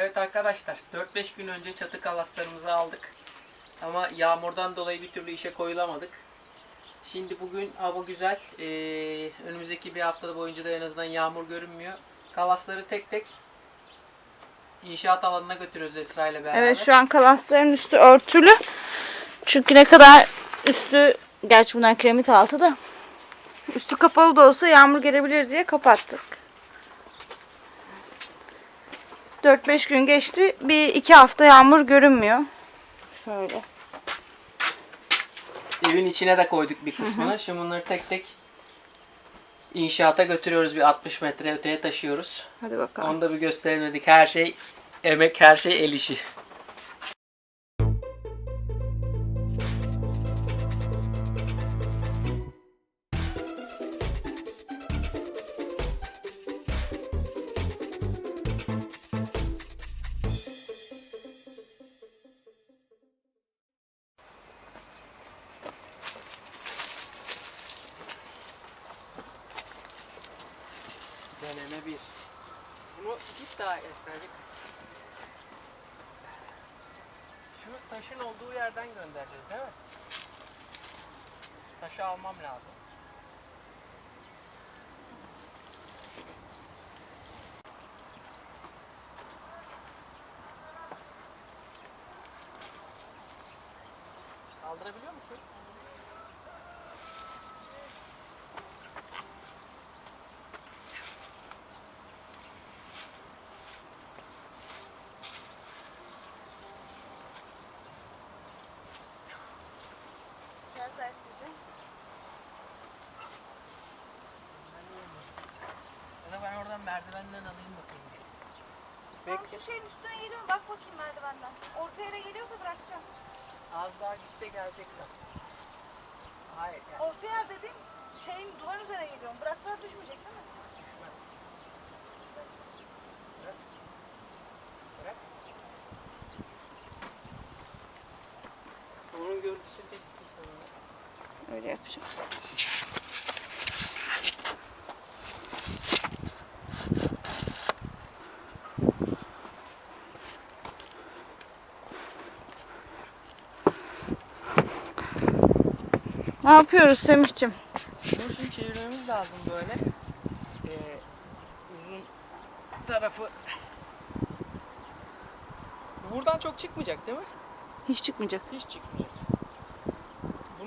Evet arkadaşlar 4-5 gün önce çatı kalaslarımızı aldık. Ama yağmurdan dolayı bir türlü işe koyulamadık. Şimdi bugün hava güzel. Ee, önümüzdeki bir hafta boyunca da en azından yağmur görünmüyor. Kalasları tek tek inşaat alanına götürüyoruz Esra ile beraber. Evet şu an kalasların üstü örtülü. Çünkü ne kadar üstü gerçi bunlar kremit altı da üstü kapalı da olsa yağmur gelebilir diye kapattık. 4-5 gün geçti. Bir iki hafta yağmur görünmüyor. Şöyle. Evin içine de koyduk bir kısmını. Şimdi bunları tek tek inşaata götürüyoruz. Bir 60 metre öteye taşıyoruz. Hadi bakalım. Onu da bir gösteremedik. Her şey emek, her şey el işi. Deneme bir. Bunu git daha esnecik. Şu taşın olduğu yerden göndereceğiz değil mi? Taşı almam lazım. Kaldırabiliyor musun? Ya da ben oradan merdivenden alayım bakayım. Tamam, Bekle. şu şeyin üstüne geliyorum. Bak bakayım merdivenden. Orta yere geliyorsa bırakacağım. Az daha gitse gelecekler. Hayır yani Orta yer dediğim şeyin duvar üzerine geliyorum. Bıraktılar sana. Öyle yapacağım. Ne yapıyoruz Semih'cim? Bunu şimdi çevirmemiz lazım böyle. Ee, uzun tarafı. Buradan çok çıkmayacak değil mi? Hiç çıkmayacak. Hiç çıkmayacak.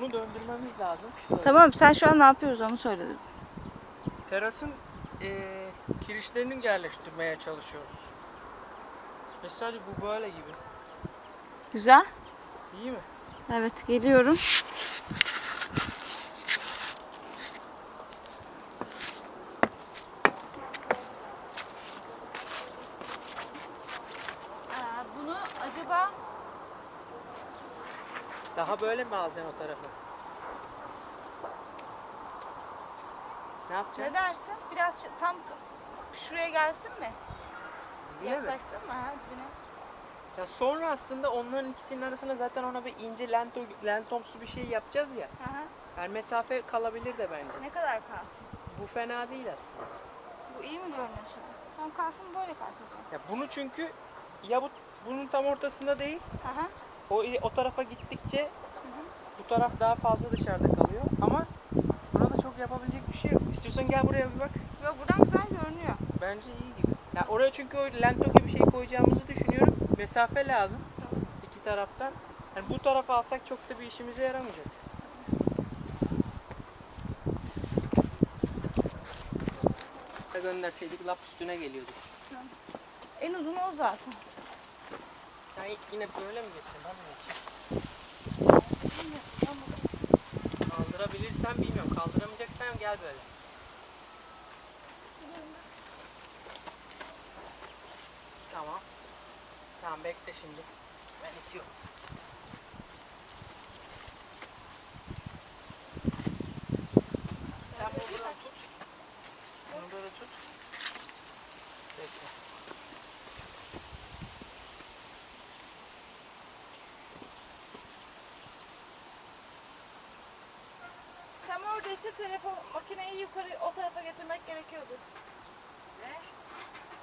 Bunu döndürmemiz lazım. Şöyle. Tamam sen şu an ne yapıyoruz onu söyle. Terasın eee kirişlerini yerleştirmeye çalışıyoruz. Ve sadece bu böyle gibi. Güzel. İyi mi? Evet geliyorum. bunu acaba Daha böyle mi alacaksın o tarafı? Ne yapacaksın? ne dersin? Biraz şu- tam şuraya gelsin mi? Dibine mi? Yaklaşsın mı? Ha, dibine. Ya sonra aslında onların ikisinin arasına zaten ona bir ince lento, lentomsu bir şey yapacağız ya. Hı hı. Yani mesafe kalabilir de bence. Ne kadar kalsın? Bu fena değil aslında. Bu iyi mi görünüyor şimdi? Tam kalsın böyle kalsın o zaman. Ya bunu çünkü ya bu bunun tam ortasında değil. Aha. O o tarafa gittikçe bu taraf daha fazla dışarıda kalıyor ama burada çok yapabilecek bir şey yok. İstiyorsan gel buraya bir bak. Yo buradan güzel görünüyor. Bence iyi gibi. Ya oraya çünkü o lento gibi şey koyacağımızı düşünüyorum. Mesafe lazım iki taraftan. Yani bu tarafa alsak çok da bir işimize yaramayacak. gönderseydik lap üstüne geliyordu. En uzun o zaten. Sen yine böyle mi geçeceksin? Ben mi geçeyim? Kaldırabilirsen bilmiyorum. Kaldıramayacaksan gel böyle. Tamam. Tamam bekle şimdi. Ben itiyorum. Sen bunu böyle tut. Bunu böyle tut. Bekle. Tam orada işte telefon makineyi yukarı o tarafa getirmek gerekiyordu. Ne?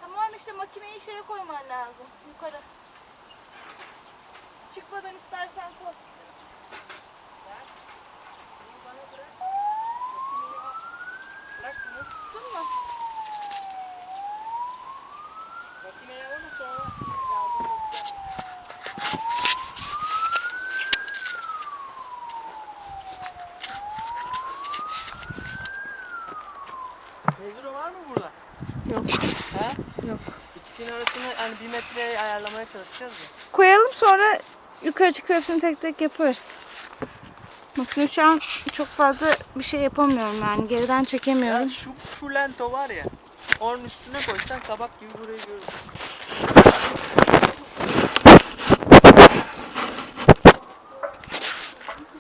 Tamam işte makineyi şeye koyman lazım. yukarı. Çıkmadan istersen koy. Makineyi alalım sonra Mezuro var mı burada? Yok. He? Yok. İkisinin arasını hani bir metreye ayarlamaya çalışacağız ya. Koyalım sonra yukarı çıkıp hepsini tek tek yaparız. Bakın şu an çok fazla bir şey yapamıyorum yani geriden Ya çekemiyorum. şu, şu lento var ya. Onun üstüne koysan kabak gibi burayı görürsün.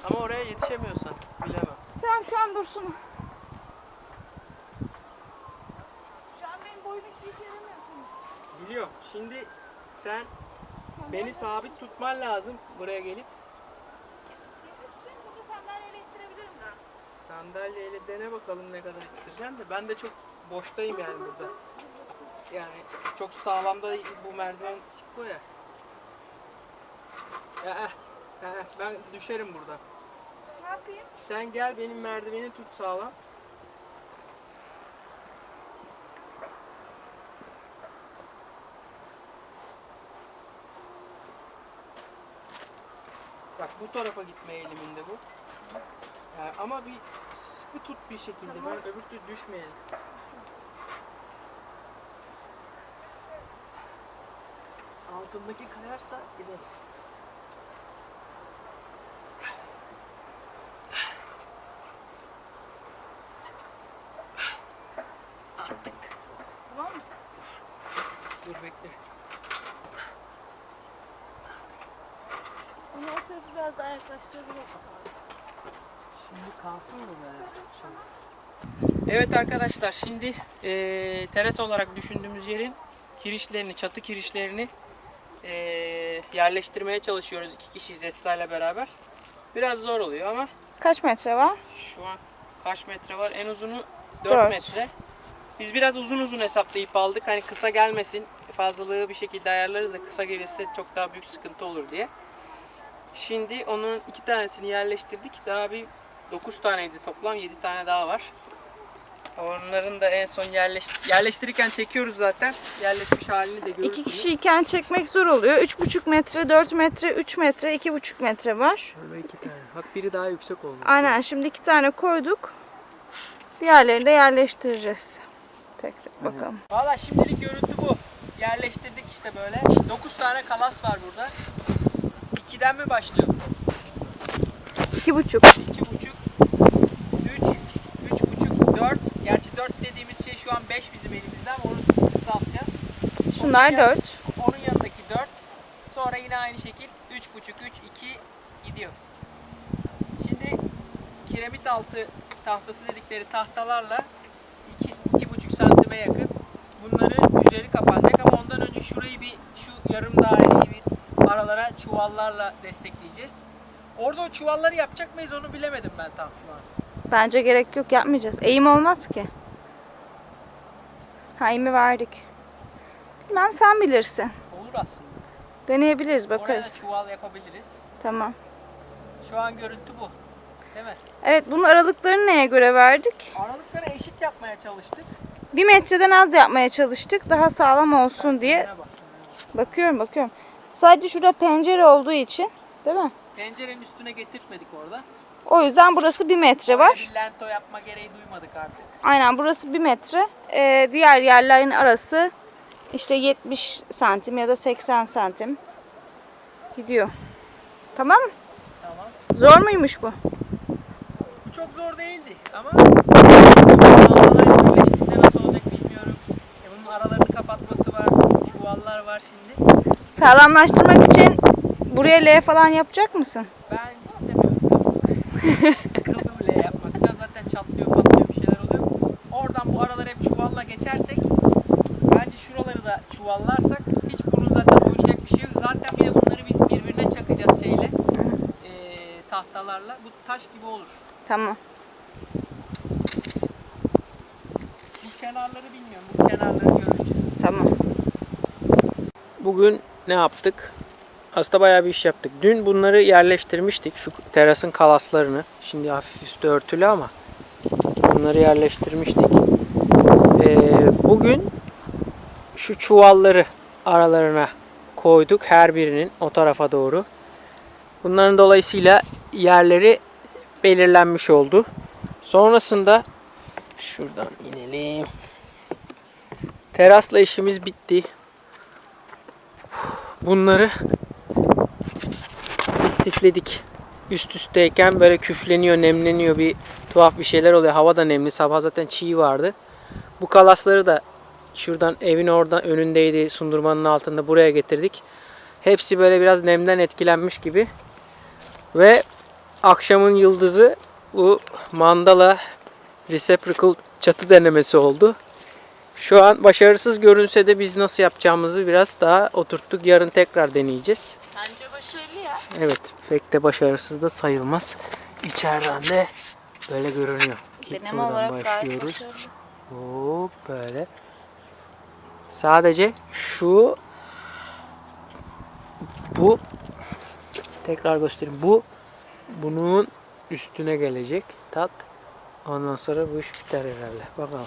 Ama oraya yetişemiyorsan bilemem. Tamam şu an dursun. Şu an benim boyum hiçbir işe yaramıyorsun. Biliyorum. Şimdi sen beni sabit tutman lazım buraya gelip. Burada sandalyeyle ittirebilirim ben. Sandalyeyle dene bakalım ne kadar ittireceksin de ben de çok boştayım yani burada. Yani çok sağlamda değil bu merdiven sikko ya. Ya, eh, eh, eh, ben düşerim burada. Ne yapayım? Sen gel benim merdiveni tut sağlam. Bak bu tarafa gitme eğiliminde bu. Yani ama bir sıkı tut bir şekilde. Ben öbür türlü düşmeyelim. Altındaki kayarsa gideriz. Attık. Tamam mı? Dur bekle. Onu o tarafı biraz daha yaklaştırabiliriz sonra. Şimdi kalsın mı be? Evet arkadaşlar şimdi eee teras olarak düşündüğümüz yerin kirişlerini, çatı kirişlerini eee, yerleştirmeye çalışıyoruz iki kişiyiz Esra ile beraber. Biraz zor oluyor ama Kaç metre var? şu an kaç metre var? En uzunu 4 Dört. metre. Biz biraz uzun uzun hesaplayıp aldık. Hani kısa gelmesin, fazlalığı bir şekilde ayarlarız da kısa gelirse çok daha büyük sıkıntı olur diye. Şimdi onun iki tanesini yerleştirdik. Daha bir 9 taneydi toplam. 7 tane daha var. Onların da en son yerleş yerleştirirken çekiyoruz zaten. Yerleşmiş halini de görürsünüz. İki kişiyken çekmek zor oluyor. 3,5 metre, 4 metre, 3 metre, 2,5 metre var. Şöyle iki tane. Bak biri daha yüksek oldu. Aynen şimdi iki tane koyduk. Diğerlerini de yerleştireceğiz. Tek tek bakalım. Valla şimdilik görüntü bu. Yerleştirdik işte böyle. 9 tane kalas var burada. 2'den mi başlıyor? 2,5. 2,5 3 3,5 4 Gerçi 4 dediğimiz şey şu an 5 bizim elimizde ama onu kısaltacağız. Şunlar 4. Onun yanındaki 4. Sonra yine aynı şekil 3,5 3 2 gidiyor. Şimdi kiremit altı tahtası dedikleri tahtalarla 2 2,5 santime yakın bunları üzeri kapanacak ama ondan önce şurayı bir şu yarım daireyi bir aralara çuvallarla destekleyeceğiz. Orada o çuvalları yapacak mıyız onu bilemedim ben tam şu an. Bence gerek yok yapmayacağız. Eğim olmaz ki. Ha eğimi verdik. Bilmem sen bilirsin. Olur aslında. Deneyebiliriz Oraya da bakarız. çuval yapabiliriz. Tamam. Şu an görüntü bu. Değil mi? Evet bunun aralıklarını neye göre verdik? Aralıkları eşit yapmaya çalıştık. Bir metreden az yapmaya çalıştık. Daha sağlam olsun diye. Şuna bak. Bakıyorum bakıyorum. Sadece şurada pencere olduğu için değil mi? Pencerenin üstüne getirtmedik orada. O yüzden burası bir metre var. Bir lento yapma gereği duymadık artık. Aynen burası bir metre. Ee, diğer yerlerin arası işte 70 santim ya da 80 santim gidiyor. Tamam mı? Tamam. Zor muymuş bu? Bu çok zor değildi ama bağlayıp birleştiğinde nasıl olacak bilmiyorum. E bunun aralarını kapatması var. Çuvallar var şimdi. Sağlamlaştırmak için buraya L falan yapacak mısın? Ben istemiyorum. Sıkıldım bile yapmaktan. Zaten çatlıyor patlıyor bir şeyler oluyor. Oradan bu araları hep çuvalla geçersek bence şuraları da çuvallarsak hiç bunun zaten oynayacak bir şey yok. Zaten bir de bunları biz birbirine çakacağız şeyle. eee, tahtalarla. Bu taş gibi olur. Tamam. Bu kenarları bilmiyorum. Bu kenarları görüşeceğiz. Tamam. Bugün ne yaptık? Aslında bayağı bir iş yaptık. Dün bunları yerleştirmiştik. Şu terasın kalaslarını. Şimdi hafif üstü örtülü ama bunları yerleştirmiştik. Ee, bugün şu çuvalları aralarına koyduk. Her birinin o tarafa doğru. Bunların dolayısıyla yerleri belirlenmiş oldu. Sonrasında şuradan inelim. Terasla işimiz bitti. Bunları istifledik. Üst üsteyken böyle küfleniyor, nemleniyor bir tuhaf bir şeyler oluyor. Hava da nemli. Sabah zaten çiğ vardı. Bu kalasları da şuradan evin oradan önündeydi. Sundurmanın altında buraya getirdik. Hepsi böyle biraz nemden etkilenmiş gibi. Ve akşamın yıldızı bu mandala reciprocal çatı denemesi oldu. Şu an başarısız görünse de biz nasıl yapacağımızı biraz daha oturttuk. Yarın tekrar deneyeceğiz. Bence başarılı ya. Evet, pek de başarısız da sayılmaz. İçeriden de böyle görünüyor. İlk Deneme olarak gayet başlıyoruz. başarılı. Hop böyle. Sadece şu bu tekrar göstereyim. Bu bunun üstüne gelecek tat. Ondan sonra bu iş biter herhalde. Bakalım.